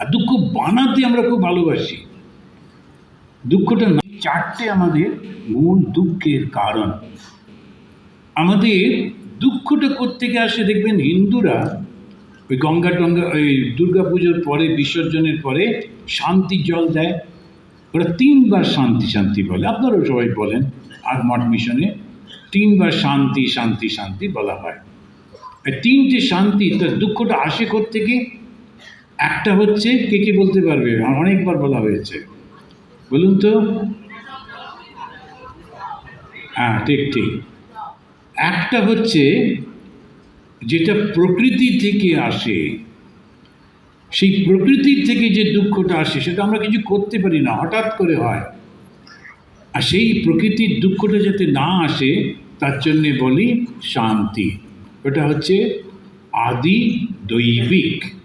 আর দুঃখ বানাতে আমরা খুব ভালোবাসি। দুঃখটা না, চারটে আমাদের মূল দুঃখের কারণ। আমাদের দুঃখটা কোত্থেকে আসে দেখবেন হিন্দুরা, ওই গঙ্গা টঙ্গা, ওই দুর্গা পুজোর পরে, বিসর্জনের পরে শান্তি জল দেয়। ওরা তিনবার শান্তি শান্তি বলে। আপনারাও সবাই বলেন আর মঠ মিশনে তিনবার শান্তি শান্তি শান্তি বলা হয়। তিনটে শান্তি, তার দুঃখটা আসে থেকে একটা হচ্ছে কে কে বলতে পারবে? অনেকবার বলা হয়েছে। বলুন তো। হ্যাঁ ঠিক ঠিক। একটা হচ্ছে যেটা প্রকৃতি থেকে আসে, সেই প্রকৃতির থেকে যে দুঃখটা আসে, সেটা আমরা কিছু করতে পারি না, হঠাৎ করে হয়। আর সেই প্রকৃতির দুঃখটা যাতে না আসে, তার জন্যে বলি শান্তি। ওটা হচ্ছে আদি দৈবিক।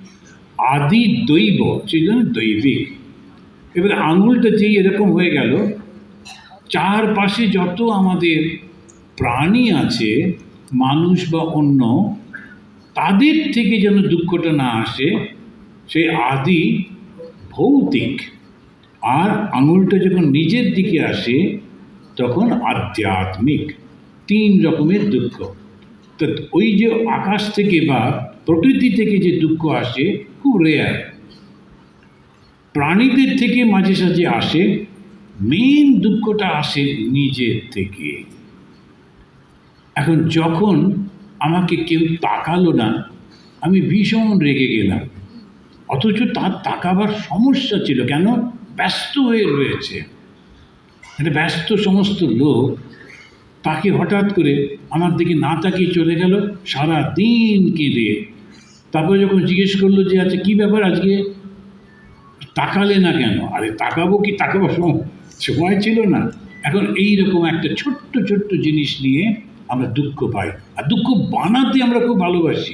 আদি দৈব সেই জন্য দৈবিক। এবার আঙুলটা যেই এরকম হয়ে গেল, চারপাশে যত আমাদের প্রাণী আছে, মানুষ বা অন্য, তাদের থেকে যেন দুঃখটা না আসে, সেই আদি ভৌতিক। আর আঙুলটা যখন নিজের দিকে আসে, তখন আধ্যাত্মিক। তিন রকমের দুঃখ। তো ওই যে আকাশ থেকে বা প্রকৃতি থেকে যে দুঃখ আসে খুব রেয়ার প্রাণীদের থেকে মাঝে সাঝে আসে মেন দুঃখটা আসে নিজের থেকে। এখন যখন আমাকে কেউ তাকালো না, আমি ভীষণ রেগে গেলাম। অথচ তার তাকাবার সমস্যা ছিল কেন? ব্যস্ত হয়ে রয়েছে। একটা ব্যস্ত সমস্ত লোক তাকে হঠাৎ করে আমার দিকে না তাকিয়ে চলে গেল সারা দিন কেঁদে। তারপরে যখন জিজ্ঞেস করল যে আচ্ছা কী ব্যাপার আজকে? তাকালে না কেন? আরে, তাকাবো কি? তাকাবো সম- সময় ছিল না। এখন এই রকম একটা ছোট্ট ছোট্ট জিনিস নিয়ে আমরা দুঃখ পাই। আর দুঃখ বানাতে আমরা খুব ভালোবাসি।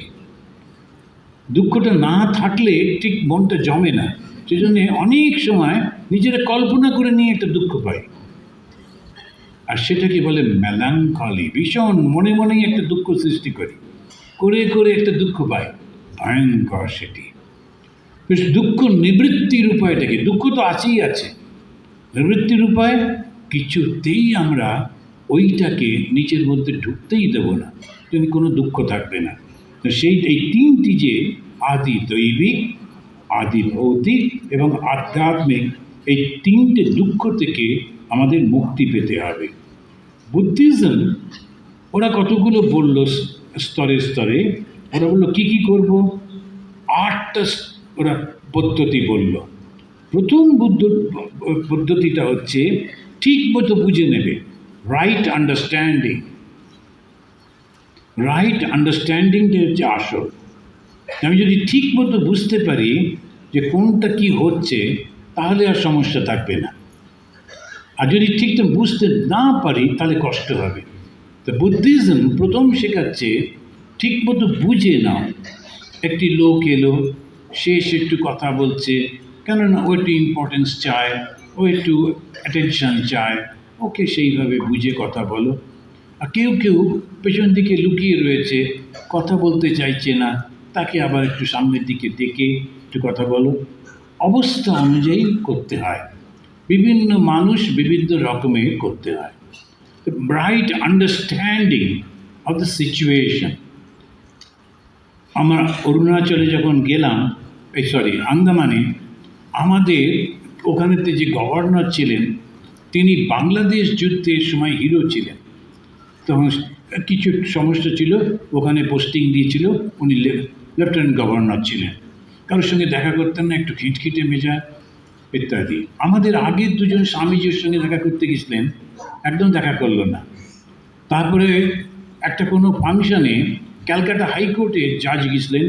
দুঃখটা না থাকলে ঠিক মনটা জমে না। সেই জন্যে অনেক সময় নিজেরা কল্পনা করে নিয়ে একটা দুঃখ পাই। আর সেটাকে বলে মেলাঙ্কলি ভীষণ মনে মনেই একটা দুঃখ সৃষ্টি করি। করে করে একটা দুঃখ পাই। ভয়ঙ্কর সেটি। বেশ দুঃখ নিবৃত্তির উপায়টা কি দুঃখ তো আছেই আছে। নিবৃত্তির উপায় কিছুতেই আমরা ওইটাকে নিচের মধ্যে ঢুকতেই দেব না, যদি কোনো দুঃখ থাকবে না। তো সেই, এই তিনটি যে আদি দৈবিক, আদি ভৌতিক এবং আধ্যাত্মিক, এই তিনটে দুঃখ থেকে আমাদের মুক্তি পেতে হবে। বুদ্ধিজম, ওরা কতগুলো বলল স্তরে স্তরে ওরা বলল, কী কী করব? আটটা ওরা পদ্ধতি বলল। প্রথম বুদ্ধ, পদ্ধতিটা হচ্ছে, ঠিক মতো বুঝে নেবে রাইট আন্ডারস্ট্যান্ডিং রাইট আন্ডারস্ট্যান্ডিংটা হচ্ছে আসল। আমি যদি ঠিক মতো বুঝতে পারি যে কোনটা কি হচ্ছে, তাহলে আর সমস্যা থাকবে না। আর যদি ঠিক বুঝতে না পারি, তাহলে কষ্ট হবে। তো বুদ্ধিজম প্রথম শেখাচ্ছে ঠিক মতো বুঝে নাও একটি লোক এলো, সে এসে একটু কথা বলছে, কেননা ও একটু ইম্পর্টেন্স চায়, ও একটু অ্যাটেনশন চায়, ওকে সেইভাবে বুঝে কথা বলো। আর কেউ কেউ পেছন দিকে লুকিয়ে রয়েছে, কথা বলতে চাইছে না, তাকে আবার একটু সামনের দিকে ডেকে একটু কথা বলো। অবস্থা অনুযায়ী করতে হয়। বিভিন্ন মানুষ বিভিন্ন রকমের করতে হয়। Bright understanding of the situation আমরা অরুণাচলে যখন গেলাম, এই সরি আন্দামানে, আমাদের ওখানেতে যে গভর্নর ছিলেন, তিনি বাংলাদেশ যুদ্ধের সময় হিরো ছিলেন। তখন কিছু সমস্যা ছিল, ওখানে পোস্টিং দিয়েছিল, উনি লেফটেন্যান্ট গভর্নর ছিলেন। কারোর সঙ্গে দেখা করতেন না, একটু খিটখিটে মেজাজ, ইত্যাদি। আমাদের আগের দুজন স্বামীজির সঙ্গে দেখা করতে গেছিলেন, একদম দেখা করল না। তারপরে একটা কোনো ফাংশানে ক্যালকাটা হাইকোর্টে জাজ গেছিলেন।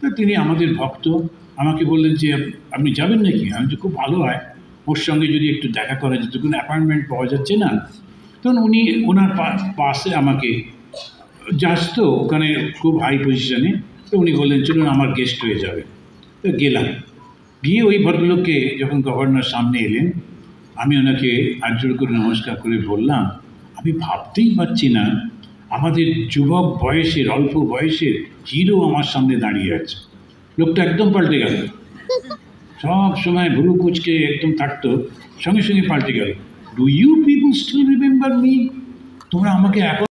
তো তিনি আমাদের ভক্ত। আমাকে বললেন যে, আপনি যাবেন নাকি? আমি তো খুব ভালো হয়। ওর সঙ্গে যদি একটু দেখা করা যেত কোনো অ্যাপয়েন্টমেন্ট পাওয়া যাচ্ছে না। তখন উনি ওনার পাশে আমাকে জাজ তো, ওখানে খুব হাই পজিশনে তো উনি বললেন, চলুন, আমার গেস্ট হয়ে যাবে। তো গেলাম। গিয়ে ওই ভদ্রলোককে যখন গভর্নর সামনে এলেন, আমি ওনাকে আর্জর করে নমস্কার করে বললাম, আমি ভাবতেই পারছি না আমাদের যুবক বয়সের, অল্প বয়সের হিরো আমার সামনে দাঁড়িয়ে আছে। লোকটা একদম পাল্টে গেল। সব সময় ভুরু কুচকে একদম থাকতো সঙ্গে সঙ্গে পাল্টে গেল। Do you people still remember me তোমরা আমাকে এখন